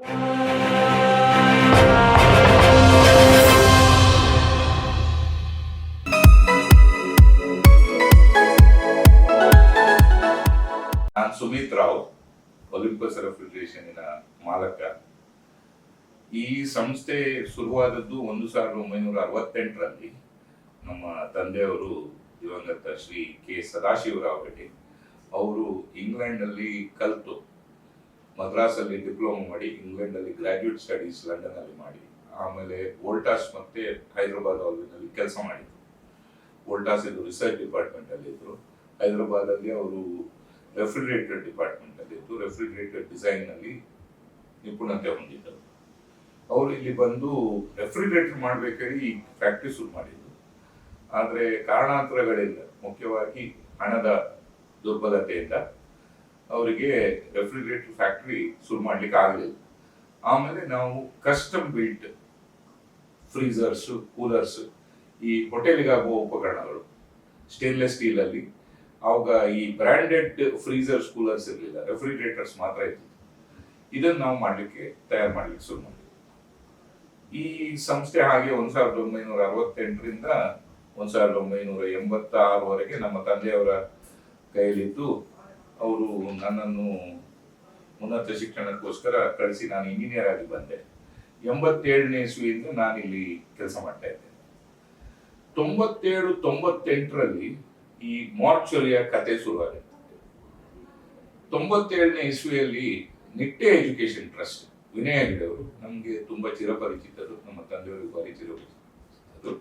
ನಾನು ಸುಮಿತ್ ರಾವ್ ಒಲಿಂಪಸ್ ಮಾಲಕ. ಈ ಸಂಸ್ಥೆ ಶುರುವಾದದ್ದು ಒಂದು ಸಾವಿರದ ಒಂಬೈನೂರ ಅರವತ್ತೆಂಟರಲ್ಲಿ. ನಮ್ಮ ತಂದೆಯವರು ದಿವಂಗತ ಶ್ರೀ ಕೆ ಸದಾಶಿವರಾವ್ ರೆಡ್ಡಿ. ಅವರು ಇಂಗ್ಲೆಂಡಲ್ಲಿ ಕಲಿತು. ಮದ್ರಾಸಲ್ಲಿ ಡಿಪ್ಲೊಮಾ ಮಾಡಿ ಇಂಗ್ಲೆಂಡಲ್ಲಿ ಗ್ರಾಜ್ಯುಯೇಟ್ ಸ್ಟಡೀಸ್ ಲಂಡನಲ್ಲಿ ಮಾಡಿ, ಆಮೇಲೆ ವೋಲ್ಟಾಸ್ ಮತ್ತೆ ಹೈದರಾಬಾದ್ ಅಲ್ಲಿ ಕೆಲಸ ಮಾಡಿದ್ರು. ವೋಲ್ಟಾಸ್ ಇದು ರಿಸರ್ಚ್ ಡಿಪಾರ್ಟ್ಮೆಂಟ್ ಅಲ್ಲಿ ಇದ್ರು. ಹೈದರಾಬಾದಲ್ಲಿ ಅವರು ರೆಫ್ರಿಜರೇಟರ್ ಡಿಪಾರ್ಟ್ಮೆಂಟ್ ಅಲ್ಲಿ ರೆಫ್ರಿಜರೇಟರ್ ಡಿಸೈನ್ನಲ್ಲಿ ನಿಪುಣತೆ ಹೊಂದಿದ್ದರು. ಅವರು ಇಲ್ಲಿ ಬಂದು ರೆಫ್ರಿಜರೇಟರ್ ಮಾಡಬೇಕಾಗಿ ಈ ಫ್ಯಾಕ್ಟ್ರಿ ಶುರು ಮಾಡಿದ್ರು. ಆದರೆ ಕಾರಣಾಂತರಗಳಿಂದ ಮುಖ್ಯವಾಗಿ ಹಣದ ದುರ್ಬಲತೆಯಿಂದ ಅವರಿಗೆ ರೆಫ್ರಿಜರೇಟರ್ ಫ್ಯಾಕ್ಟ್ರಿ ಶುರು ಮಾಡ್ಲಿಕ್ಕೆ ಆಗಲಿಲ್ಲ. ಆಮೇಲೆ ನಾವು ಕಸ್ಟಮ್ ಬಿಲ್ಟ್ ಫ್ರೀಸರ್ಸ್ ಕೂಲರ್ಸ್ ಈ ಹೋಟೆಲ್ಗೆ ಆಗುವ ಉಪಕರಣಗಳು. ಸ್ಟೇನ್ಲೆಸ್ ಸ್ಟೀಲ್ ಅಲ್ಲಿ. ಅವಾಗ ಈ ಬ್ರ್ಯಾಂಡೆಡ್ ಫ್ರೀಸರ್ಸ್ ಕೂಲರ್ಸ್ ಇರಲಿಲ್ಲ. ರೆಫ್ರಿಜರೇಟರ್ಸ್ ಮಾತ್ರ ಇತ್ತು ಇದನ್ನ ನಾವು ಮಾಡ್ಲಿಕ್ಕೆ ತಯಾರು ಮಾಡ್ಲಿಕ್ಕೆ ಶುರು ಮಾಡಿದ್ವಿ. ಈ ಸಂಸ್ಥೆ ಹಾಗೆ ಒಂದ್ ಸಾವಿರದ ಒಂಬೈನೂರ ಅರವತ್ತೆಂಟರಿಂದ ಒಂದ್ ಸಾವಿರದ ಒಂಬೈನೂರ ಎಂಬತ್ತಾರವರೆಗೆ ನಮ್ಮ ತಂದೆಯವರ ಕೈಯಲ್ಲಿದ್ದು ಅವರು ನನ್ನನ್ನು ಉನ್ನತ ಶಿಕ್ಷಣಕ್ಕೋಸ್ಕರ ಕಳಿಸಿ ನಾನು ಇಂಜಿನಿಯರ್ ಆಗಿ ಬಂದೆ. ಎಂಬತ್ತೇಳನೇ ಇಸ್ವಿಯಿಂದ ನಾನು ಇಲ್ಲಿ ಕೆಲಸ ಮಾಡ್ತಾ ಇದ್ದೇನೆ ತೊಂಬತ್ತೇಳು, ತೊಂಬತ್ತೆಂಟರಲ್ಲಿ ಈ ಮಾರ್ಚುರಿಯ ಕತೆ ಶುರುವಾಗುತ್ತೆ ತೊಂಬತ್ತೇಳನೇ ಇಸ್ವಿಯಲ್ಲಿ ನಿಟ್ಟೆ ಎಜುಕೇಶನ್ ಟ್ರಸ್ಟ್, ವಿನಯ ಗಿಡವರು, ನಮಗೆ ತುಂಬ ಚಿರಪರಿಚಿತರು, ನಮ್ಮ ತಂದೆಯವರಿಗೆ ಭಾರಿ ಚಿರಪರಿಚಿತರು.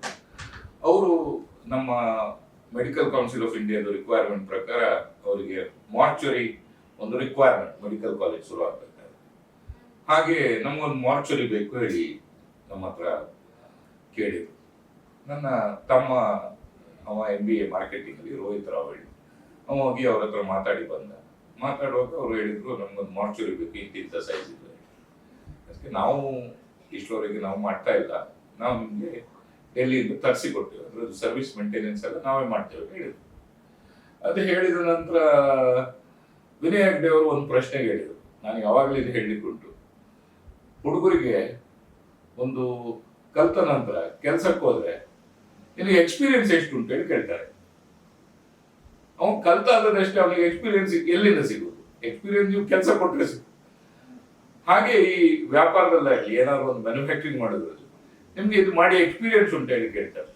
ಅವರು ನಮ್ಮ ಮೆಡಿಕಲ್ ಕೌನ್ಸಿಲ್ ಆಫ್ ಇಂಡಿಯಾದ ರಿಕ್ವೈರ್ಮೆಂಟ್ ಪ್ರಕಾರ ಅವರಿಗೆ ಮಾರ್ಚುರಿ ಒಂದು ರಿಕ್ವೈರ್ಮೆಂಟ್ ಮೆಡಿಕಲ್ ಕಾಲೇಜ್ ಶುರು ಆಗ್ಬೇಕಾದ್ರೆ ಹಾಗೆ ನಮಗೊಂದು ಮಾರ್ಚುರಿ ಬೇಕು ಹೇಳಿ ನಮ್ಮ ಹತ್ರ ಕೇಳಿದ್ರು. ನನ್ನ ತಮ್ಮ, ಅವ ಎಂ ಬಿ ಎ ಮಾರ್ಕೆಟಿಂಗ್ ಅಲ್ಲಿ ರೋಹಿತ್ ರಾವ್ ಹೇಳಿ ಅವ ಹೋಗಿ ಅವ್ರ ಹತ್ರ ಮಾತಾಡಿ ಬಂದ. ಮಾತಾಡುವಾಗ ಅವ್ರು ಹೇಳಿದ್ರು, ನಮ್ಗೊಂದು ಮಾರ್ಚುರಿ ಬೇಕು, ಇಂತಿಂತ ಸೈಜ್ ಇದೆ ಅದಕ್ಕೆ ನಾವು ಇಷ್ಟರವರೆಗೆ ನಾವು ಮಾಡ್ತಾ ಇಲ್ಲ. ನಾವು ನಿಮಗೆ ಡೆಲ್ಲಿಯಿಂದ ತರಿಸಿ ಕೊಡ್ತೇವೆ ಅದ್ರದ್ದು ಸರ್ವಿಸ್ ಮೇಂಟೆನೆನ್ಸ್ ಎಲ್ಲ ನಾವೇ ಮಾಡ್ತೇವೆ ಹೇಳಿದ್ರು. ಅದು ಹೇಳಿದ ನಂತರ ವಿನಯ್ ಹೆಗ್ಡೆ ಅವರು ಒಂದು ಪ್ರಶ್ನೆ ಹೇಳಿದರು. ನಾನು ಯಾವಾಗಲೂ ಇದು ಹೇಳಲಿಕ್ಕುಂಟು ಹುಡುಗರಿಗೆ ಒಂದು ಕಲ್ತ ನಂತರ ಕೆಲ್ಸಕ್ಕೆ ಹೋದ್ರೆ ನಿನಗೆ ಎಕ್ಸ್ಪೀರಿಯನ್ಸ್ ಎಷ್ಟು ಉಂಟು ಹೇಳಿ ಕೇಳ್ತಾರೆ. ಅವನು ಕಲ್ತಾದದಷ್ಟೇ ಅವನಿಗೆ ಎಕ್ಸ್ಪೀರಿಯನ್ಸ್ ಎಲ್ಲಿಂದ ಸಿಗುವುದು? ಎಕ್ಸ್ಪೀರಿಯನ್ಸ್ ನೀವು ಕೆಲಸ ಕೊಟ್ಟರೆ ಸಿಗುತ್ತೆ ಹಾಗೆ ಈ ವ್ಯಾಪಾರದಲ್ಲಾಗಲಿ ಏನಾದ್ರು ಒಂದು ಮ್ಯಾನುಫ್ಯಾಕ್ಚರಿಂಗ್ ಮಾಡಿದ್ರು ನಿಮ್ಗೆ ಇದು ಮಾಡಿ ಎಕ್ಸ್ಪೀರಿಯನ್ಸ್ ಉಂಟು ಹೇಳಿ ಕೇಳ್ತಾರೆ.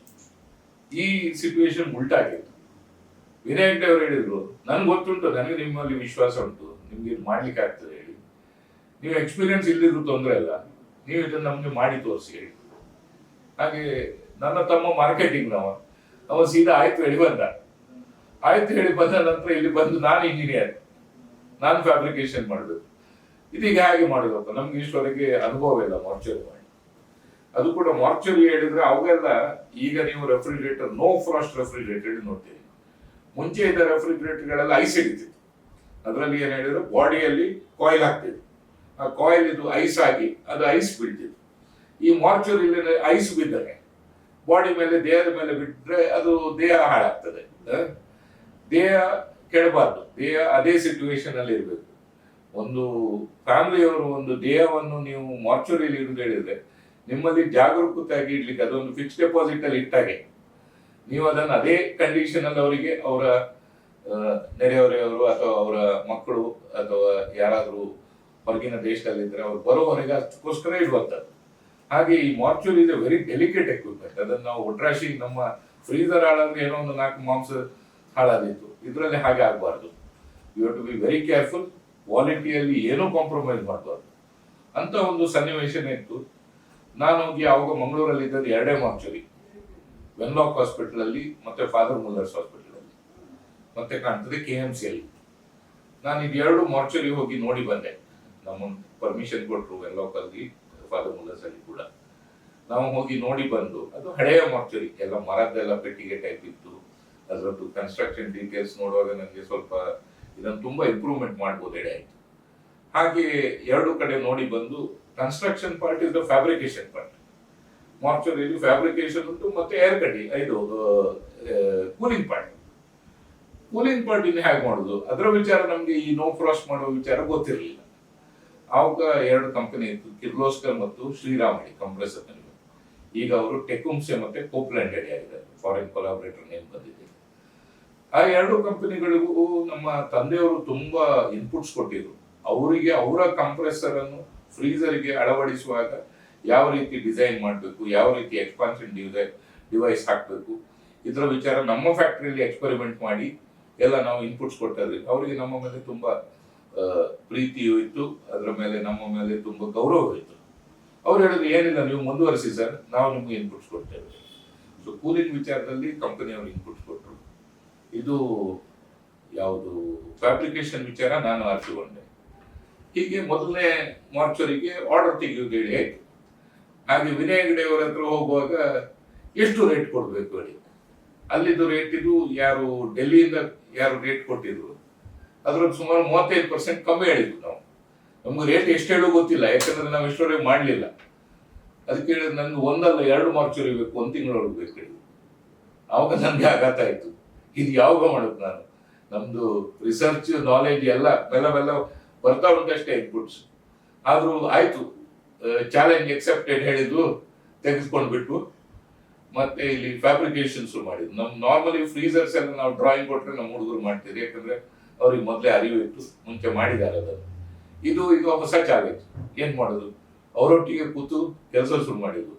ಈ ಸಿಚುವೇಶನ್ ಉಲ್ಟಾಗಿತ್ತು ವಿನಯ್ ಹೆಗ್ಡೆ ಅವರು ಹೇಳಿದ್ರು ನನ್ಗೆ ಗೊತ್ತುಂಟು, ನನಗೆ ನಿಮ್ಮಲ್ಲಿ ವಿಶ್ವಾಸ ಉಂಟು, ನಿಮ್ಗೆ ಇದು ಮಾಡ್ಲಿಕ್ಕೆ ಆಗ್ತದೆ ಹೇಳಿ. ನೀವು ಎಕ್ಸ್ಪೀರಿಯನ್ಸ್ ಇಲ್ದಿದ್ರು ತೊಂದರೆ ಅಲ್ಲ ನೀವು ಇದನ್ನು ನಮಗೆ ಮಾಡಿ ತೋರಿಸಿ ಹೇಳಿ. ಹಾಗೆ ನನ್ನ ತಮ್ಮ ಮಾರ್ಕೆಟಿಂಗ್ ನವ, ಅವ ಸೀದಾ ಆಯ್ತು ಹೇಳಿ ಬಂದ. ಆಯ್ತು ಹೇಳಿ ಬಂದ ನಂತರ ಇಲ್ಲಿ ಬಂದು ನಾನು ಇಂಜಿನಿಯರ್ ನಾನು ಫ್ಯಾಬ್ರಿಕೇಶನ್ ಮಾಡಬೇಕು. ಇದೀಗ ಹೇಗೆ ಮಾಡೋದಪ್ಪ ನಮ್ಗೆ ಇಷ್ಟವರೆಗೆ ಅನುಭವ ಇಲ್ಲ ಮಾರ್ಚರ್ ಮಾಡಿ. ಅದು ಕೂಡ ಮಾರ್ಚುರಿ ಹೇಳಿದ್ರೆ ಅವೆಲ್ಲ ಈಗ ನೀವು ರೆಫ್ರಿಜರೇಟರ್ ನೋ ಫ್ರಾಸ್ಟ್ ರೆಫ್ರಿಜರೇಟರ್ ನೋಡ್ತೀರಿ. ಮುಂಚೆ ಇದ್ದ ರೆಫ್ರಿಜರೇಟರ್ಗಳೆಲ್ಲ ಐಸ್ ಹಿಡಿತಿತ್ತು. ಅದರಲ್ಲಿ ಏನ್ ಹೇಳಿದ್ರೆ? ಬಾಡಿಯಲ್ಲಿ ಕಾಯಿಲ್ ಹಾಕ್ತಿತ್ತು ಆ ಕಾಯಿಲ್ ಇದು ಐಸ್ ಆಗಿ ಅದು ಐಸ್ ಬೀಳ್ತಿತ್ತು. ಈ ಮಾರ್ಚುರಿ ಐಸ್ ಬಿದ್ದರೆ ಬಾಡಿ ಮೇಲೆ, ದೇಹದ ಮೇಲೆ ಬಿಟ್ಟರೆ ಅದು ದೇಹ ಹಾಳಾಗ್ತದೆ. ದೇಹ ಕೆಡಬಾರ್ದು. ದೇಹ ಅದೇ ಸಿಚುವೇಶನ್ ಅಲ್ಲಿ ಇರಬೇಕು. ಒಂದು ಫ್ಯಾಮಿಲಿಯವರು ಒಂದು ದೇಹವನ್ನು ನೀವು ಮಾರ್ಚುರಿಯಲ್ಲಿ ಇಡುದು ಹೇಳಿದ್ರೆ ನಿಮ್ಮಲ್ಲಿ ಜಾಗರೂಕತೆಯಾಗಿ ಇಡ್ಲಿಕ್ಕೆ ಅದೊಂದು ಫಿಕ್ಸ್ ಡೆಪಾಸಿಟ್ ಅಲ್ಲಿ ಇಟ್ಟಾಗೆ. ನೀವು ಅದನ್ನ ಅದೇ ಕಂಡೀಷನ್ ಅಲ್ಲಿ ಅವರಿಗೆ, ಅವರ ನೆರೆಹೊರೆಯವರು ಅಥವಾ ಅವರ ಮಕ್ಕಳು ಅಥವಾ ಯಾರಾದರೂ ಹೊರಗಿನ ದೇಶದಲ್ಲಿದ್ದರೆ ಅವ್ರು ಬರೋವರೆಗೆ ಅದಕ್ಕೋಸ್ಕರ ಇಡುವಂಥದ್ದು. ಹಾಗೆ ಈ mortuary a very delicate equipment ಅದನ್ನು ನಾವು ಒಟ್ರಾಶಿ ನಮ್ಮ ಫ್ರೀಜರ್ ಹಾಳಾದ್ರೆ ಏನೋ ಒಂದು ನಾಲ್ಕು ಮಾಂಸ ಹಾಳಾದಿತ್ತು ಇದರಲ್ಲಿ ಹಾಗೆ ಆಗಬಾರ್ದು. You have to be very careful ಕ್ವಾಲಿಟಿಯಲ್ಲಿ ಏನೂ ಕಾಂಪ್ರಮೈಸ್ ಮಾಡಬಾರ್ದು. ಅಂತ ಒಂದು ಸನ್ನಿವೇಶನೇ ಇತ್ತು. ನಾನು ಹೋಗಿ ಅವಾಗ ಮಂಗಳೂರಲ್ಲಿ ಇದ್ದದ್ದು ಎರಡೇ ಮಾರ್ಚುರಿ. ವೆನ್ಲಾಕ್ ಹಾಸ್ಪಿಟಲ್ ಅಲ್ಲಿ ಮತ್ತೆ ಫಾದರ್ ಮುಲ್ಲರ್ಸ್ ಹಾಸ್ಪಿಟಲ್ ಅಲ್ಲಿ ಮತ್ತೆ ಕಾಣ್ತದೆ ಕೆ ಎಂ ಸಿ ಅಲ್ಲಿ. ನಾನು ಇದೆರಡು ಮಾರ್ಚುರಿ ಹೋಗಿ ನೋಡಿ ಬಂದೆ. ನಮ್ಮ ಪರ್ಮಿಷನ್ ಕೊಟ್ಟರು ವೆನ್ಲಾಕ್ ಅಲ್ಲಿ, ಫಾದರ್ ಮುಲ್ಲರ್ಸ್ ಅಲ್ಲಿ ಕೂಡ. ನಾವು ಹೋಗಿ ನೋಡಿ ಬಂದು, ಅದು ಹಳೆಯ ಮಾರ್ಚುರಿ. ಎಲ್ಲ ಮರದ್ದೆಲ್ಲ ಪೆಟ್ಟಿಗೆ ಟೈಪ್ ಇತ್ತು. ಅದರದ್ದು ಕನ್ಸ್ಟ್ರಕ್ಷನ್ ಡೀಟೇಲ್ಸ್ ನೋಡುವಾಗ ನನಗೆ ಸ್ವಲ್ಪ ಇದನ್ನು ತುಂಬಾ ಇಂಪ್ರೂವ್ಮೆಂಟ್ ಮಾಡ್ಬೋದು, ಎಡೆ ಆಯಿತು. ಹಾಗೆ ಎರಡು ಕಡೆ ನೋಡಿ ಬಂದು construction part is the fabrication part ಮಾರ್ಚುರಿಯಲ್ಲಿ fabrication ಉಂಟು ಮತ್ತೆ ಏರ್ ಕಟಿಂಗ್ ಇದು ಕೂಲಿಂಗ್ ಪಾರ್ಟ್ ಕೂಲಿಂಗ್ ಪಾರ್ಟ್ ಇನ್ನು ಹೇಗೆ ಮಾಡುದು? ಅದರ ವಿಚಾರ ನಮಗೆ ಈ ನೋ ಫ್ರಾಸ್ಟ್ ಮಾಡುವ ವಿಚಾರ ಗೊತ್ತಿರಲಿಲ್ಲ. ಆವಾಗ ಎರಡು ಕಂಪನಿ ಇತ್ತು ಕಿರ್ಲೋಸ್ಕರ್ ಮತ್ತು ಶ್ರೀರಾಮಣಿ ಕಂಪ್ರೆಸರ್ ಈಗ ಅವರು ಟೆಕುಂಸೆ ಮತ್ತೆ ಕೋಪ್ಲ್ಯಾಂಡ್ ರೆಡಿ ಆಗಿದ್ದಾರೆ ಫಾರಿನ್ ಕೊಲಾಬರೇಟರ್ ನೇಮ್ ಬಂದಿದೆ. ಆ ಎರಡು ಕಂಪನಿಗಳಿಗೂ ನಮ್ಮ ತಂದೆಯವರು ತುಂಬಾ ಇನ್ಪುಟ್ಸ್ ಕೊಟ್ಟಿದ್ರು. ಅವರಿಗೆ ಅವರ ಕಂಪ್ರೆಸರ್ ಅನ್ನು ಫ್ರೀಸರ್ಗೆ ಅಳವಡಿಸುವಾಗ ಯಾವ ರೀತಿ ಡಿಸೈನ್ ಮಾಡಬೇಕು, ಯಾವ ರೀತಿ ಎಕ್ಸ್ಪಾನ್ಷನ್ ಡಿವೈಸ್ ಹಾಕಬೇಕು, ಇದರ ವಿಚಾರ ನಮ್ಮ ಫ್ಯಾಕ್ಟ್ರಿಯಲ್ಲಿ ಎಕ್ಸ್ಪೆರಿಮೆಂಟ್ ಮಾಡಿ ಎಲ್ಲ ನಾವು ಇನ್ಪುಟ್ಸ್ ಕೊಟ್ಟದ್ರಿ ಅವರಿಗೆ ನಮ್ಮ ಮೇಲೆ ತುಂಬಾ ಪ್ರೀತಿಯೂ ಇತ್ತು, ಅದರ ಮೇಲೆ ನಮ್ಮ ಮೇಲೆ ತುಂಬಾ ಗೌರವ ಇತ್ತು. ಅವ್ರು ಹೇಳಿದ್ರು, ಏನಿಲ್ಲ, ನೀವು ಮುಂದುವರಿಸಿ ಸರ್, ನಾವು ನಿಮ್ಗೆ ಇನ್ಪುಟ್ಸ್ ಕೊಡ್ತೇವೆ ಸೊ ಕೂಲಿಂಗ್ ವಿಚಾರದಲ್ಲಿ ಕಂಪನಿಯವರು ಇನ್ಪುಟ್ಸ್ ಕೊಟ್ಟರು ಇದು ಯಾವುದು ಫ್ಯಾಬ್ರಿಕೇಶನ್ ವಿಚಾರ ನಾನು ಆರಿಸಿಕೊಂಡೆ. ಹೀಗೆ ಮೊದಲನೇ ಮಾರ್ಚರಿಗೆ ಆರ್ಡರ್ ತೆಗೆಯೋದು ಹೇಳಿ ಹಾಗೆ ವಿನಯ ಅಂಗಡಿಯವರ ಹತ್ರ ಹೋಗುವಾಗ ಎಷ್ಟು ರೇಟ್ ಕೊಡಬೇಕು ಹೇಳಿ. ಅಲ್ಲಿದ್ದು ರೇಟ್ ಇದು ಯಾರು ಡೆಲ್ಲಿಯಿಂದ ಯಾರು ರೇಟ್ ಕೊಟ್ಟಿದ್ರು. ಅದ್ರಲ್ಲಿ ಸುಮಾರು ಮೂವತ್ತೈದು ಪರ್ಸೆಂಟ್ ಕಮ್ಮಿ ಹೇಳಿದ್ವಿ ನಾವು. ನಮ್ಗೆ ರೇಟ್ ಎಷ್ಟು ಹೇಳೋ ಗೊತ್ತಿಲ್ಲ, ಯಾಕಂದ್ರೆ ನಾವು ಇಷ್ಟವರೆಗೆ ಮಾಡಲಿಲ್ಲ. ಅದಕ್ಕೆ ಹೇಳಿದ್ರೆ ನನ್ಗೆ ಒಂದಲ್ಲ, ಎರಡು ಮಾರ್ಚರಿ ಬೇಕು ಒಂದು ತಿಂಗಳೊಳಗೆ ಬೇಕು ಹೇಳಿ. ಆವಾಗ ನನಗೆ ಆಘಾತ ಆಯಿತು. ಇದು ಯಾವಾಗ ಮಾಡೋದು ನಾನು? ನಮ್ಮದು ರಿಸರ್ಚ್ ನಾಲೆಡ್ಜ್ ಎಲ್ಲ, ಬೆಲ್ಲ ಬೆಲ್ಲ ಬರ್ತಾ ಉಂಟಷ್ಟೇ ಇನ್ಪುಟ್ಸ್ ಆದರೂ ಆಯಿತು ಚಾಲೆಂಜ್ ಎಕ್ಸೆಪ್ಟೆಡ್ ಹೇಳಿದ್ದು ತೆಗೆದುಕೊಂಡು ಬಿಟ್ಟು ಮತ್ತೆ ಇಲ್ಲಿ ಫ್ಯಾಬ್ರಿಕೇಶನ್ ಶುರು ಮಾಡಿದ್ವಿ ನಮ್ ನಾರ್ಮಲಿ ಫ್ರೀಸರ್ಸ್ ಎಲ್ಲ ನಾವು ಡ್ರಾಯಿಂಗ್ ಕೊಟ್ಟರೆ ನಮ್ಮ ಹುಡುಗರು ಮಾಡ್ತೀರಿ, ಯಾಕಂದ್ರೆ ಅವ್ರಿಗೆ ಮೊದಲೇ ಅರಿವು ಇತ್ತು, ಮುಂಚೆ ಮಾಡಿದ್ದಾರೆ ಅದನ್ನು. ಇದು ಈಗ ಹೊಸ ಚಾಲೆಂಜ್ ಏನು ಮಾಡೋದು? ಅವರೊಟ್ಟಿಗೆ ಕೂತು ಕೆಲಸ ಶುರು ಮಾಡಿದ್ರು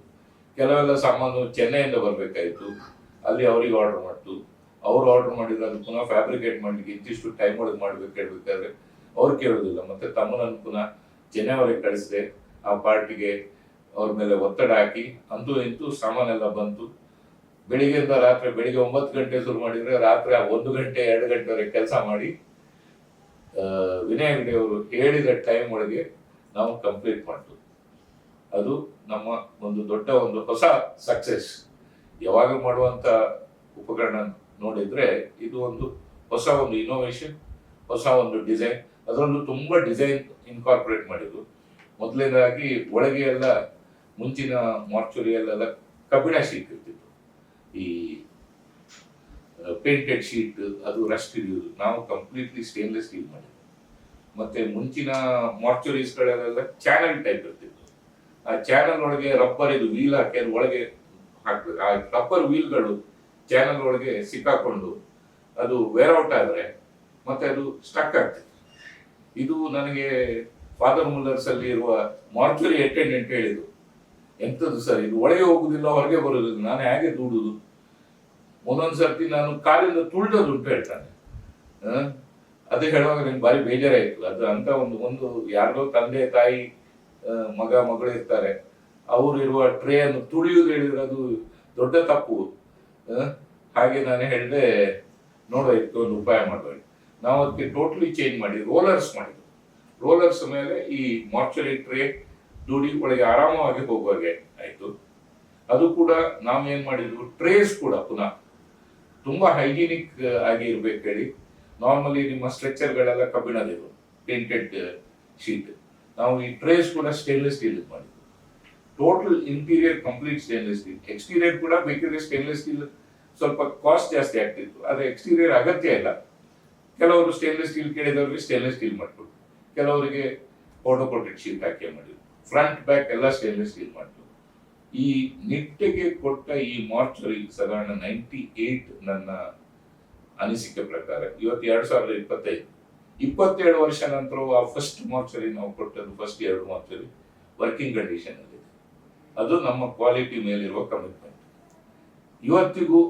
ಕೆಲವೆಲ್ಲ ಸಾಮಾನು ಚೆನ್ನೈಯಿಂದ ಬರ್ಬೇಕಾಯ್ತು, ಅಲ್ಲಿ ಅವ್ರಿಗೆ ಆರ್ಡರ್ ಮಾಡ್ತು. ಅವ್ರು ಆರ್ಡರ್ ಮಾಡಿದ್ರೆ ಅದು ಪುನಃ ಫ್ಯಾಬ್ರಿಕೇಟ್ ಮಾಡಲಿಕ್ಕೆ ಇಂತಿಷ್ಟು ಟೈಮ್ ಒಳಗೆ ಮಾಡ್ಬೇಕು ಹೇಳ್ಬೇಕಾದ್ರೆ ಅವ್ರು ಕೇಳೋದಿಲ್ಲ. ಮತ್ತೆ ತಮ್ಮನನ್ನು ಪುನಃ ಚೆನ್ನೈವರೆಗೆ ಕಳಿಸಿದೆ, ಆ ಪಾರ್ಟಿಗೆ ಅವ್ರ ಮೇಲೆ ಒತ್ತಡ ಹಾಕಿ ಅಂತೂ ಇಂತೂ ಸಾಮಾನೆಲ್ಲ ಬಂತು. ಬೆಳಿಗ್ಗೆಯಿಂದ ರಾತ್ರಿ, ಬೆಳಿಗ್ಗೆ ಒಂಬತ್ತು ಗಂಟೆ ಶುರು ಮಾಡಿದರೆ ರಾತ್ರಿ ಒಂದು ಗಂಟೆ, ಎರಡು ಗಂಟೆವರೆಗೆ ಕೆಲಸ ಮಾಡಿ ವಿನಯ ಹೆಗ್ಡೆ ಅವರು ಹೇಳಿದ ಟೈಮ್ ಒಳಗೆ ನಾವು ಕಂಪ್ಲೀಟ್ ಮಾಡ್ತು. ಅದು ನಮ್ಮ ಒಂದು ದೊಡ್ಡ ಒಂದು ಹೊಸ ಸಕ್ಸೆಸ್ ಯಾವಾಗ ಮಾಡುವಂತ ಉಪಕರಣ ನೋಡಿದ್ರೆ ಇದು ಒಂದು ಹೊಸ ಒಂದು ಇನ್ನೋವೇಶನ್ ಹೊಸ ಒಂದು ಡಿಸೈನ್ ಅದರಲ್ಲೂ ತುಂಬ ಡಿಸೈನ್ ಇನ್ಕಾರ್ಪೊರೇಟ್ ಮಾಡಿದ್ರು. ಮೊದಲನೇದಾಗಿ ಒಳಗೆ ಎಲ್ಲ ಮುಂಚಿನ ಮಾರ್ಚುರಿಯಲ್ಲೆಲ್ಲ ಕಬ್ಬಿಣ ಶೀಟ್ ಇರ್ತಿತ್ತು. ಈ ಪೇಂಟೆಡ್ ಶೀಟ್ ಅದು ರಸ್ಟ್ ಇದ್ದು ನಾವು ಕಂಪ್ಲೀಟ್ಲಿ ಸ್ಟೇನ್ಲೆಸ್ ಸ್ಟೀಲ್ ಮಾಡಿದ್ವಿ ಮತ್ತೆ ಮುಂಚಿನ ಮಾರ್ಚುರೀಸ್ಗಳಲ್ಲೆಲ್ಲ ಚಾನಲ್ ಟೈಪ್ ಇರ್ತಿತ್ತು. ಆ ಚಾನಲ್ ಒಳಗೆ ರಬ್ಬರ್ ಇದು ವೀಲ್ ಹಾಕಿ ಅದ್ರ ಒಳಗೆ ಹಾಕ್ಬೇಕು. ಆ ರಬ್ಬರ್ ವೀಲ್ಗಳು ಚಾನಲ್ ಒಳಗೆ ಸಿಕ್ಕಾಕೊಂಡು ಅದು ವೇರ್ಔಟ್ ಆದರೆ ಮತ್ತೆ ಅದು ಸ್ಟಕ್ ಆಗ್ತಿತ್ತು. ಇದು ನನಗೆ ಫಾದರ್ ಮುಲ್ಲರ್ಸ್ ಅಲ್ಲಿ ಇರುವ ಮಾರ್ಚುರಿ ಅಟೆಂಡೆಂಟ್ ಹೇಳಿದ್ರು ಎಂಥದ್ದು ಸರ್? ಇದು ಒಳಗೆ ಹೋಗುದಿಲ್ಲ, ಹೊರಗೆ ಬರುದಿಲ್ಲ. ನಾನು ಹೇಗೆ ದೂಡುದು. ಒಂದೊಂದು ಸರ್ತಿ ನಾನು ಕಾಲಿಂದ ತುಳಿದು ಅಂತ ಹೇಳ್ತಾನೆ? ಅದು ಹೇಳುವಾಗ ನಂಗೆ ಭಾರಿ ಬೇಜಾರಾಯ್ತು ಅದು ಅಂತ ಒಂದು ಒಂದು ಯಾರ್ದೋ ತಂದೆ, ತಾಯಿ ಮಗ, ಮಗಳು ಇರ್ತಾರೆ. ಅವರು ಇರುವ ಟ್ರೇ ಅನ್ನು ತುಳಿಯುವುದು ಹೇಳಿದ್ರೆ ಅದು ದೊಡ್ಡ ತಪ್ಪು? ಹಾಗೆ ನಾನು ಹೇಳಿದೆ, ನೋಡುವ ಇದಕ್ಕೆ ಒಂದು ಉಪಾಯ ಮಾಡುವ ನಾವು ಅದಕ್ಕೆ ಟೋಟಲಿ ಚೇಂಜ್ ಮಾಡಿ ರೋಲರ್ಸ್ ಮಾಡಿದ್ವಿ. ರೋಲರ್ಸ್ ಮೇಲೆ ಈ ಮಾರ್ಚರಿ ಟ್ರೇ ದುಡಿ ಒಳಗೆ ಆರಾಮವಾಗಿ ಹೋಗುವಾಗೆ ಆಯ್ತು. ಅದು ಕೂಡ ನಾವು ಏನ್ ಮಾಡಿದ್ವು ಟ್ರೇಸ್ ಕೂಡ ಪುನಃ ತುಂಬಾ ಹೈಜಿನಿಕ್ ಆಗಿ ಇರ್ಬೇಕು ಹೇಳಿ. ನಾರ್ಮಲಿ ನಿಮ್ಮ ಸ್ಟ್ರೆಚರ್ಗಳೆಲ್ಲ ಕಬ್ಬಿಣದಿರು ಪೇಂಟೆಡ್ ಶೀಟ್ ನಾವು ಈ ಟ್ರೇಸ್ ಕೂಡ ಸ್ಟೇನ್ಲೆಸ್ ಸ್ಟೀಲ್ ಮಾಡಿದ್ವಿ. Total interior complete stainless steel exterior ಕೂಡ ಬೇಕಿದ್ರೆ ಸ್ಟೇನ್ಲೆಸ್ ಸ್ಟೀಲ್ ಸ್ವಲ್ಪ ಕಾಸ್ಟ್ ಜಾಸ್ತಿ ಆಗ್ತಿತ್ತು. ಆದ್ರೆ ಎಕ್ಸ್ಟೀರಿಯರ್ ಅಗತ್ಯ ಇಲ್ಲ. ಕೆಲವರು ಸ್ಟೇನ್ಲೆಸ್ ಸ್ಟೀಲ್ ಕೇಳಿದವರಿಗೆ ಸ್ಟೇನ್ಲೆಸ್ ಸ್ಟೀಲ್ ಮಾಡಿಕೊಟ್ಟು ಕೆಲವರಿಗೆ ಫೋಟೋ ಕೋಟೆಡ್ ಶೀಟ್ ಹಾಕಿ ಮಾಡಿದ್ರು. ಫ್ರಂಟ್ ಬ್ಯಾಕ್ ಎಲ್ಲ ಸ್ಟೇನ್ಲೆಸ್ ಸ್ಟೀಲ್ ಮಾಡಿದ್ರು ಈ ನಿಟ್ಟಿಗೆ ಕೊಟ್ಟ ಈ ಮಾರ್ಚರಿ ಸಾಧಾರಣ ನೈಂಟಿ ಏಟ್ ನನ್ನ ಅನಿಸಿಕೆ ಪ್ರಕಾರ ಇವತ್ತು ಎರಡ್ ಸಾವಿರದ ಇಪ್ಪತ್ತೈದು. ಇಪ್ಪತ್ತೇಳು ವರ್ಷ ನಂತರ ಆ ಫಸ್ಟ್ ಮಾರ್ಚರಿ ನಾವು ಕೊಟ್ಟದ್ದು ಫಸ್ಟ್ ಎರಡು ಮಾರ್ಚರಿ ವರ್ಕಿಂಗ್ ಕಂಡೀಷನ್ ಅಲ್ಲಿ. ಅದು ನಮ್ಮ ಕ್ವಾಲಿಟಿ ಮೇಲಿರುವ ಕಮಿಟ್ಮೆಂಟ್ ಇವತ್ತಿಗೂ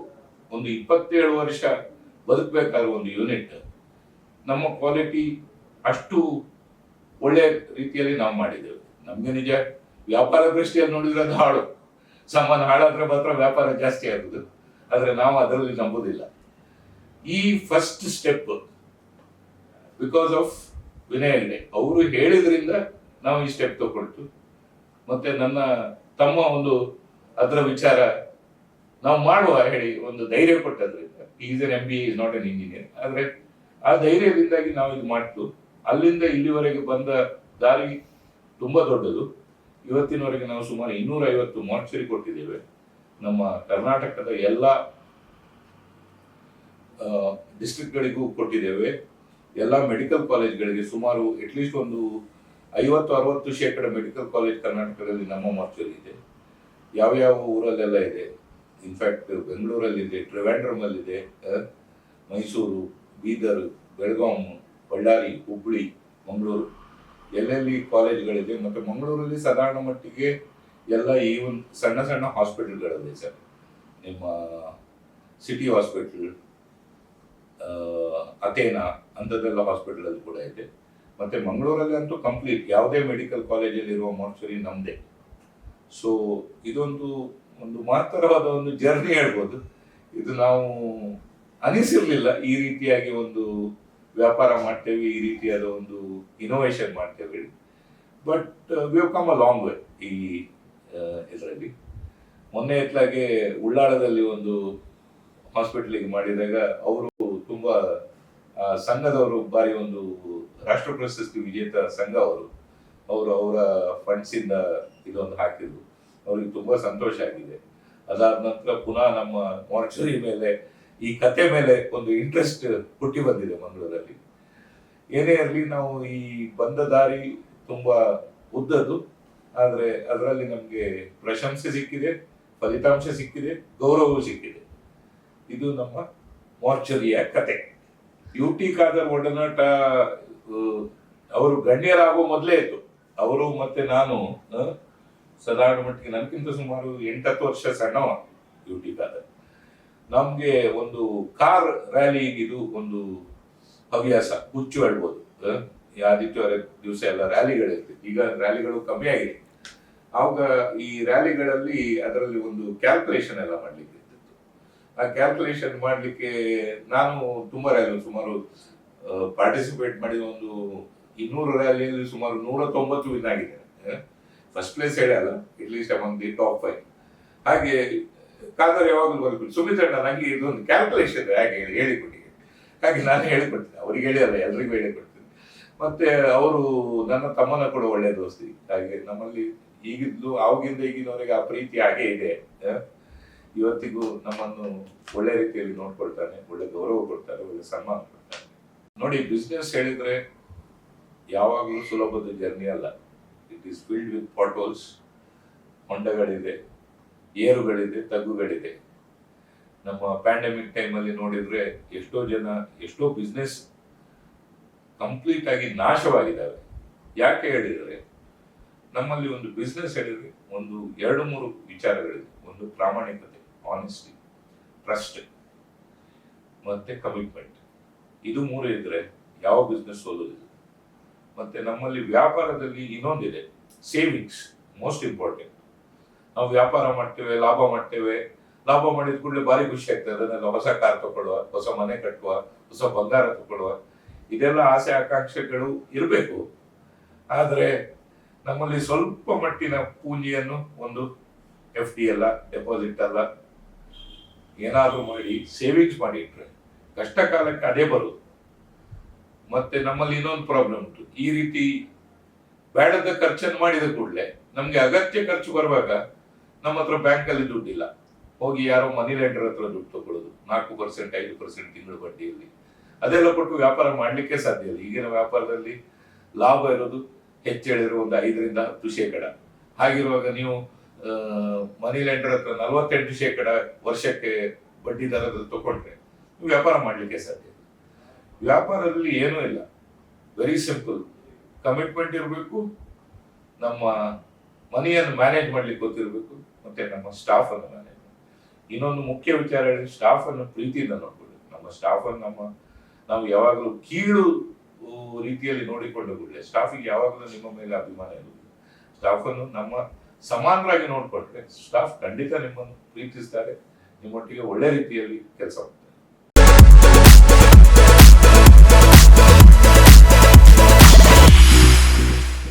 ಒಂದು ಇಪ್ಪತ್ತೇಳು ವರ್ಷ ಬದುಕಬೇಕಾದ ಒಂದು ಯೂನಿಟ್ ನಮ್ಮ ಕ್ವಾಲಿಟಿ ಅಷ್ಟು ಒಳ್ಳೆ ರೀತಿಯಲ್ಲಿ ನಾವು ಮಾಡಿದ್ದೇವೆ. ನಮಗೆ ನಿಜ, ವ್ಯಾಪಾರ ದೃಷ್ಟಿಯಲ್ಲಿ ನೋಡಿದ್ರೆ ಅದು ಹಾಳು. ಸಾಮಾನು ಹಾಳಾದ್ರೆ ಮಾತ್ರ ವ್ಯಾಪಾರ ಜಾಸ್ತಿ ಆಗುದು. ಆದರೆ ನಾವು ಅದರಲ್ಲಿ ನಂಬುದಿಲ್ಲ. ಈ first step because of Vinay Hegde ಅವರು ಹೇಳಿದ್ರಿಂದ ನಾವು ಈ ಸ್ಟೆಪ್ ತಗೊಳ್ತು ಮತ್ತೆ ನನ್ನ ತಮ್ಮ ಒಂದು ಅದರ ವಿಚಾರ ನಾವು ಮಾಡುವ ಹೇಳಿ ಒಂದು ಧೈರ್ಯ ಕೊಟ್ಟದ್ರಿಂದ is an M B is not an engineer ಆದ್ರೆ ಆ ಧೈರ್ಯದಿಂದಾಗಿ ನಾವು ಇದು ಮಾಡ್ತು ಅಲ್ಲಿಂದ ಇಲ್ಲಿವರೆಗೆ ಬಂದ ದಾರಿ ತುಂಬಾ ದೊಡ್ಡದು. ಇವತ್ತಿನವರೆಗೆ ನಾವು ಸುಮಾರು ಇನ್ನೂರ ಐವತ್ತು ಮಾರ್ಚರಿ ಕೊಟ್ಟಿದ್ದೇವೆ. ನಮ್ಮ ಕರ್ನಾಟಕದ ಎಲ್ಲ ಡಿಸ್ಟ್ರಿಕ್ಟ್ಗಳಿಗೂ ಕೊಟ್ಟಿದ್ದೇವೆ. ಎಲ್ಲ ಮೆಡಿಕಲ್ ಕಾಲೇಜ್ಗಳಿಗೆ ಸುಮಾರು ಅಟ್ಲೀಸ್ಟ್ ಒಂದು ಐವತ್ತು, ಅರವತ್ತು ಶೇಕಡ ಮೆಡಿಕಲ್ ಕಾಲೇಜ್ ಕರ್ನಾಟಕದಲ್ಲಿ ನಮ್ಮ ಮಾರ್ಚರಿ ಇದೆ. ಯಾವ್ಯಾವ ಊರಲ್ಲೆಲ್ಲ ಇದೆ? ಇನ್ಫ್ಯಾಕ್ಟ್ ಬೆಂಗಳೂರಲ್ಲಿದೆ ಟ್ರಿವ್ಯಾಂಡ್ರಮಲ್ಲಿದೆ ಮೈಸೂರು ಬೀದರ್, ಬೆಳಗಾಂ, ಬಳ್ಳಾರಿ ಹುಬ್ಬಳ್ಳಿ ಮಂಗಳೂರು. ಎಲ್ಲೆಲ್ಲಿ ಕಾಲೇಜ್ಗಳಿದೆ ಮತ್ತು ಮಂಗಳೂರಲ್ಲಿ ಸಾಧಾರಣ ಮಟ್ಟಿಗೆ ಎಲ್ಲ ಈ ಒಂದು ಸಣ್ಣ ಸಣ್ಣ ಹಾಸ್ಪಿಟಲ್ಗಳಿದೆ ಸರ್. ನಿಮ್ಮ ಸಿಟಿ ಹಾಸ್ಪಿಟಲ್ ಅಥೇನಾ ಅಂಥದ್ದೆಲ್ಲ ಹಾಸ್ಪಿಟಲ್ ಕೂಡ ಇದೆ. ಮತ್ತೆ ಮಂಗಳೂರಲ್ಲಿ ಅಂತೂ ಕಂಪ್ಲೀಟ್ ಯಾವುದೇ ಮೆಡಿಕಲ್ ಕಾಲೇಜಲ್ಲಿ ಇರುವ ಮಾರ್ಚರಿ ನಮ್ಮದೇ ಸೊ ಇದೊಂದು ಒಂದು ಮಹತ್ತರವಾದ ಒಂದು ಜರ್ನಿ ಹೇಳ್ಬೋದು. ಇದು ನಾವು ಅನಿಸಿರ್ಲಿಲ್ಲ. ಈ ರೀತಿಯಾಗಿ ಒಂದು ವ್ಯಾಪಾರ ಮಾಡ್ತೇವೆ, ಈ ರೀತಿಯಾದ ಒಂದು ಇನೋವೇಷನ್ ಮಾಡ್ತೇವೆ but we come a long way ಈ ಇದರಲ್ಲಿ. ಮೊನ್ನೆ ಇತ್ಲಾಗೆ ಉಳ್ಳಾಳದಲ್ಲಿ ಒಂದು ಹಾಸ್ಪಿಟಲಿಗೆ ಮಾಡಿದಾಗ ಅವರು ತುಂಬಾ ಸಂಘದವರು ಬಾರಿ ಒಂದು ರಾಷ್ಟ್ರ ಪ್ರಶಸ್ತಿ ವಿಜೇತ ಸಂಘ ಅವರು. ಅವರು ಅವರ ಫಂಡ್ಸ್ ಇಂದ ಇದೊಂದು ಹಾಕಿದ್ರು. ಅವ್ರಿಗೆ ತುಂಬಾ ಸಂತೋಷ ಆಗಿದೆ. ಅದಾದ ನಂತರ ಪುನಃ ನಮ್ಮ ಮಾರ್ಚರಿ ಮೇಲೆ ಈ ಕತೆ ಮೇಲೆ ಒಂದು ಇಂಟ್ರೆಸ್ಟ್ ಹುಟ್ಟಿ ಬಂದಿದೆ ಮಂಗಳೂರಲ್ಲಿ. ಏನೇ ಇರಲಿ ನಾವು ಈ ಬಂದ ದಾರಿ ತುಂಬಾ ಉದ್ದದ್ದು, ಆದರೆ ಅದರಲ್ಲಿ ನಮಗೆ ಪ್ರಶಂಸೆ ಸಿಕ್ಕಿದೆ, ಫಲಿತಾಂಶ ಸಿಕ್ಕಿದೆ, ಗೌರವವೂ ಸಿಕ್ಕಿದೆ. ಇದು ನಮ್ಮ ಮಾರ್ಚರಿಯ ಕತೆ. ಯು ಟಿ ಖಾದರ್ ಒಡನಾಟ ಅವರು ಗಣ್ಯರಾಗೋ ಮೊದಲೇ ಇತ್ತು. ಅವರು ಮತ್ತೆ ನಾನು ಸಾಧಾರಣ ಮಟ್ಟಿಗೆ ನನಗಿಂತ ಸುಮಾರು ಎಂಟತ್ತು ವರ್ಷ ಸಣ್ಣವ ಯು ಟಿ ಖಾದರ್. ನಮ್ಗೆ ಒಂದು ಕಾರ್ ರ್ಯಾಲಿ ಇದು ಒಂದು ಹವ್ಯಾಸ, ಹುಚ್ಚು ಹೇಳ್ಬೋದು. ಆದಿತ್ಯವಾರ ದಿವಸ ಎಲ್ಲ ರ್ಯಾಲಿಗಳಿರ್ತಿತ್ತು. ಈಗ ರ್ಯಾಲಿಗಳು ಕಮ್ಮಿ ಆಗಿದೆ. ಆವಾಗ ಈ ರ್ಯಾಲಿಗಳಲ್ಲಿ ಅದರಲ್ಲಿ ಒಂದು ಕ್ಯಾಲ್ಕುಲೇಷನ್ ಎಲ್ಲ ಮಾಡ್ಲಿಕ್ಕೆ ಇರ್ತಿತ್ತು ಆ ಕ್ಯಾಲ್ಕುಲೇಷನ್ ಮಾಡ್ಲಿಕ್ಕೆ ನಾನು ತುಂಬಾ ರ್ಯಾಲಿ ಸುಮಾರು ಪಾರ್ಟಿಸಿಪೇಟ್ ಮಾಡಿದ ಒಂದು ಇನ್ನೂರು ರ್ಯಾಲಿಯಲ್ಲಿ ಸುಮಾರು ನೂರ ತೊಂಬತ್ತು ವಿನ್ ಆಗಿದ್ದೇನೆ ಫಸ್ಟ್ ಪ್ಲೇಸ್ ಹೇಳಲ್ಲ at least among the top five ಹಾಗೆ ಕಾದರ್ ಯಾವಾಗಲೂ ಬರ್ಬೇಕು ಸುಮಿತ್ರಣ್ಣ ನನಗೆ ಇದೊಂದು ಕ್ಯಾಲ್ಕುಲೇಷನ್ ಹಾಗೆ ಹೇಳಿ, ಹೇಳಿಕೊಡಿ. ಹಾಗೆ ನಾನು ಹೇಳಿಕೊಡ್ತೀನಿ. ಅವ್ರಿಗೆ ಹೇಳಿಯಲ್ಲ ಎಲ್ರಿಗೂ ಹೇಳಿಕೊಡ್ತೀನಿ ಮತ್ತೆ ಅವರು ನನ್ನ ತಮ್ಮನ ಕೂಡ ಒಳ್ಳೆ ದೋಸ್ತಿ. ಹಾಗೆ ನಮ್ಮಲ್ಲಿ ಈಗಿದ್ದು ಆವಾಗಿಂದ ಈಗಿನವರೆಗೆ ಆ ಪ್ರೀತಿ ಹಾಗೆ ಇದೆ? ಇವತ್ತಿಗೂ ನಮ್ಮನ್ನು ಒಳ್ಳೆ ರೀತಿಯಲ್ಲಿ ನೋಡ್ಕೊಳ್ತಾನೆ, ಒಳ್ಳೆ ಗೌರವ ಕೊಡ್ತಾರೆ ಒಳ್ಳೆ ಸನ್ಮಾನ ಕೊಡ್ತಾರೆ ನೋಡಿ ಬಿಸ್ನೆಸ್ ಹೇಳಿದ್ರೆ ಯಾವಾಗಲೂ ಸುಲಭದ ಜರ್ನಿ ಅಲ್ಲ. It is filled with potholes ಹೊಂಡಗಳಿದೆ. ಏರುಗಳಿದೆ, ತಗ್ಗುಗಳಿದೆ. ನಮ್ಮ ಪ್ಯಾಂಡಮಿಕ್ ಟೈಮಲ್ಲಿ ನೋಡಿದ್ರೆ ಎಷ್ಟೋ ಜನ, ಎಷ್ಟೋ ಬಿಸ್ನೆಸ್ ಕಂಪ್ಲೀಟ್ ಆಗಿ ನಾಶವಾಗಿದ್ದಾವೆ. ಯಾಕೆ ಹೇಳಿದ್ರೆ, ನಮ್ಮಲ್ಲಿ ಒಂದು ಬಿಸ್ನೆಸ್ ಹೇಳಿದ್ರೆ ಒಂದು ಎರಡು, ಮೂರು ವಿಚಾರಗಳಿದೆ. ಒಂದು ಪ್ರಾಮಾಣಿಕತೆ ಆನೆಸ್ಟಿ ಟ್ರಸ್ಟ್ ಮತ್ತೆ ಕಮಿಟ್ಮೆಂಟ್ ಇದು ಮೂರು ಇದ್ರೆ ಯಾವ ಬಿಸ್ನೆಸ್ ಓದೋದಿಲ್ಲ ಮತ್ತೆ ನಮ್ಮಲ್ಲಿ ವ್ಯಾಪಾರದಲ್ಲಿ ಇನ್ನೊಂದಿದೆ. ಸೇವಿಂಗ್ಸ್ ಮೋಸ್ಟ್ ಇಂಪಾರ್ಟೆಂಟ್ ನಾವು ವ್ಯಾಪಾರ ಮಾಡ್ತೇವೆ, ಲಾಭ ಮಾಡ್ತೇವೆ. ಲಾಭ ಮಾಡಿದ ಕೂಡಲೇ ಭಾರಿ ಖುಷಿ ಆಗ್ತದೆ. ಅದನ್ನೆಲ್ಲ ಹೊಸ ಕಾರ್ ತಗೊಳ್ಳುವ, ಹೊಸ ಮನೆ ಕಟ್ಟುವ, ಹೊಸ ಬಂಗಾರ ತಗೊಳ್ಳುವ. ಇದೆಲ್ಲ ಆಸೆ, ಆಕಾಂಕ್ಷೆಗಳು ಇರಬೇಕು. ಆದರೆ ನಮ್ಮಲ್ಲಿ ಸ್ವಲ್ಪ ಮಟ್ಟಿನ ಪೂಂಜಿಯನ್ನು ಒಂದು ಎಫ್ ಡಿ ಅಲ್ಲ ಡೆಪಾಸಿಟ್ ಅಲ್ಲ, ಏನಾದರೂ ಮಾಡಿ ಸೇವಿಂಗ್ಸ್ ಮಾಡಿ ಇಟ್ರೆ ಕಷ್ಟ ಕಾಲಕ್ಕೆ ಅದೇ ಬರುದು. ಮತ್ತೆ ನಮ್ಮಲ್ಲಿ ಇನ್ನೊಂದು ಪ್ರಾಬ್ಲಮ್ ಉಂಟು. ಈ ರೀತಿ ಬೇಡದ ಖರ್ಚನ್ನು ಮಾಡಿದ ಕೂಡಲೇ ನಮಗೆ ಅಗತ್ಯ ಖರ್ಚು ಬರುವಾಗ ನಮ್ಮ ಹತ್ರ ಬ್ಯಾಂಕ್ ಅಲ್ಲಿ ದುಡ್ಡಿಲ್ಲ. ಹೋಗಿ ಯಾರೋ ಮನಿ ಲೆಂಡರ್ ಹತ್ರ ದುಡ್ಡು ತಗೊಳ್ಳೋದು. ನಾಲ್ಕು ಪರ್ಸೆಂಟ್ ಐದು ಪರ್ಸೆಂಟ್ ತಿಂಗಳು ಬಡ್ಡಿಯಲ್ಲಿ. ಅದೆಲ್ಲ ಕೊಟ್ಟು ವ್ಯಾಪಾರ ಮಾಡ್ಲಿಕ್ಕೆ ಸಾಧ್ಯ ಇಲ್ಲ. ಈಗಿನ ವ್ಯಾಪಾರದಲ್ಲಿ ಲಾಭ ಇರೋದು ಹೆಚ್ಚೇಳಿರೋ ಒಂದು ಐದರಿಂದ ಹತ್ತು ಶೇಕಡ. ಹಾಗಿರುವಾಗ ನೀವು ಮನಿ ಲೆಂಡರ್ ಹತ್ರ ನಲವತ್ತೆಂಟು ಶೇಕಡ ವರ್ಷಕ್ಕೆ ಬಡ್ಡಿ ದರದಲ್ಲಿ ತಗೊಂಡ್ರೆ ವ್ಯಾಪಾರ ಮಾಡ್ಲಿಕ್ಕೆ ಸಾಧ್ಯ. ವ್ಯಾಪಾರದಲ್ಲಿ ಏನೂ ಇಲ್ಲ. ವೆರಿ ಸಿಂಪಲ್ ಕಮಿಟ್ಮೆಂಟ್ ಇರಬೇಕು. ನಮ್ಮ ಮನಿಯನ್ನು ಮ್ಯಾನೇಜ್ ಮಾಡ್ಲಿಕ್ಕೆ ಗೊತ್ತಿರಬೇಕು. ಮತ್ತೆ ನಮ್ಮ ಸ್ಟಾಫ್ ಅನ್ನು ಮ್ಯಾನೇಜ್ ಇನ್ನೊಂದು ಮುಖ್ಯ ವಿಚಾರ ಹೇಳಿ ಸ್ಟಾಫ್ ಅನ್ನು ಪ್ರೀತಿಯಿಂದ ನೋಡ್ಕೊಳ್ಬೇಕು ನಮ್ಮ ಸ್ಟಾಫ್ ಅನ್ನು ನಮ್ಮ, ನಾವು ಯಾವಾಗಲೂ ಕೀಳು ರೀತಿಯಲ್ಲಿ ನೋಡಿಕೊಂಡು ಕೂಡಲೇ ಸ್ಟಾಫಿಗೆ ಯಾವಾಗಲೂ ನಿಮ್ಮ ಮೇಲೆ ಅಭಿಮಾನ ಇರುವುದು. ಸ್ಟಾಫ್ ಅನ್ನು ನಮ್ಮ ಸಮಾನರಾಗಿ ನೋಡ್ಕೊಂಡ್ರೆ ಸ್ಟಾಫ್ ಖಂಡಿತ ನಿಮ್ಮನ್ನು ಪ್ರೀತಿಸ್ತಾರೆ. ನಿಮ್ಮೊಟ್ಟಿಗೆ ಒಳ್ಳೆ ರೀತಿಯಲ್ಲಿ ಕೆಲಸ